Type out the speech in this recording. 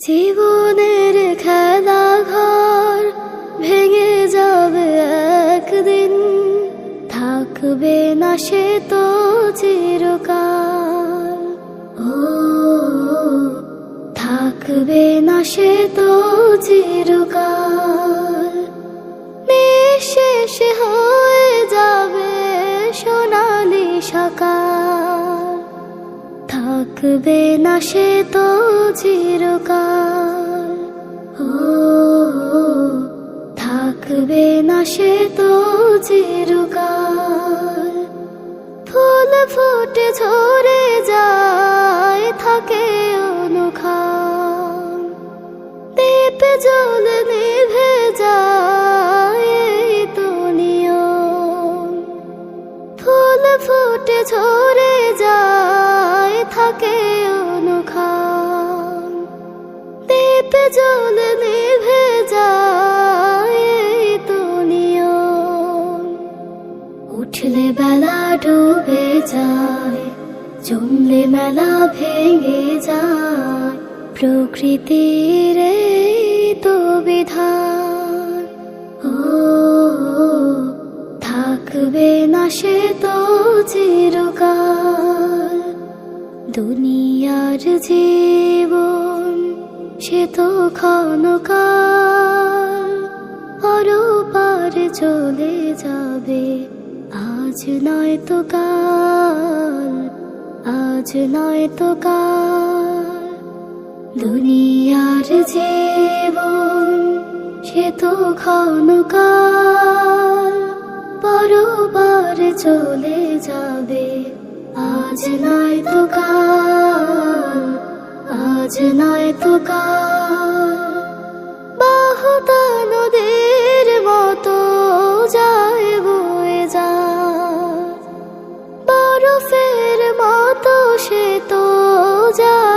জীবনের খেলা ঘর ভেঙে যাবে একদিন। থাকবে না সে তো চিরকাল। ও, থাকবে না সে তো চিরকাল। নিঃশেষ হয়ে যাবে সোনালি সকাল থাকবে না সে তো চিরকাল। ও, থাকবে না সে তো চিরকাল। ফুল ফুটে ঝরে যায়, থাকে অনুখান দীপ ফুটে ঝরে যায় থাকে অনুখান। দীপ জল নিভে যায় এই তো নিয়ম উঠলে বেলা ডুবে যায়, জমলে মেলা ভেঙে যায় প্রকৃতির তো বিধান ও, থাকবে না সে তো চিরকাল। দুনিয়ার জীবন, সে তো ক্ষণকাল। পরপার চলে যাবে, আজ নয় তো কাল, আজ নয় তো কাল। দুনিয়ার জীবন, সে তো ক্ষণকাল। পরবার চলে যাবে আজ নাই তো কাল, আজ নাই তো কাল। বাহতা নদীর মতো যায় বয়ে যা। বরফের মতো সে তো যায়।